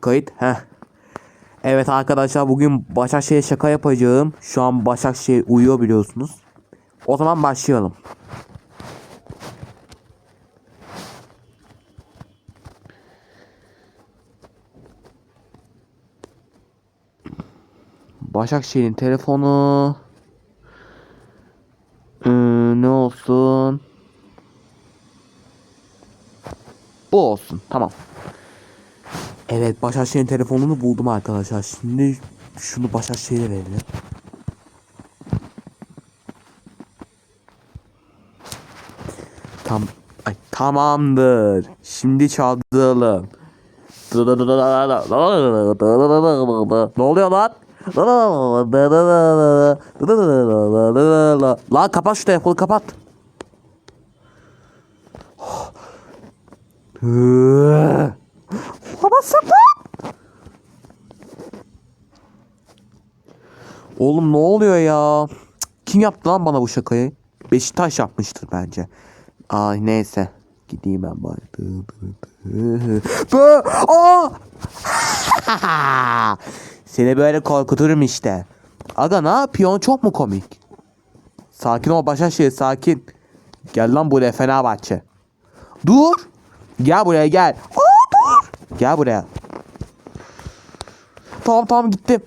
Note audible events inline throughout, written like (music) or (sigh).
Kayıt. Heh. Evet arkadaşlar bugün Başakşehir'e şaka yapacağım. Şu an Başakşehir uyuyor biliyorsunuz. O zaman başlayalım. Başakşehir'in telefonu Ee, ne olsun? Bu olsun. Tamam. Evet Başakşehir'in telefonunu buldum arkadaşlar. Şimdi şunu Başakşehir'e verelim. Tam ay, tamamdır. Şimdi çalalım. Ne oluyor lan? Lan kapat şu telefonu kapat. Kapatsana. Oğlum ne oluyor ya? Kim yaptı lan bana bu şakayı? Beşiktaş yapmıştır bence. Ay neyse. Gideyim ben bari. Aa! (laughs) Seni böyle korkuturum işte. Aga ne yapıyorsun? Çok mu komik? Sakin ol Başakşehir sakin. Gel lan buraya Fenerbahçe. Dur. Gel buraya gel. Aa. Gel buraya. Tamam tamam gittim.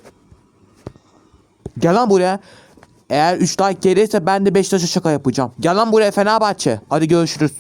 Gel lan buraya. Eğer 3 like gelirse ben de Beşiktaş'a şaka yapacağım. Gel lan buraya Fenerbahçe. Hadi görüşürüz.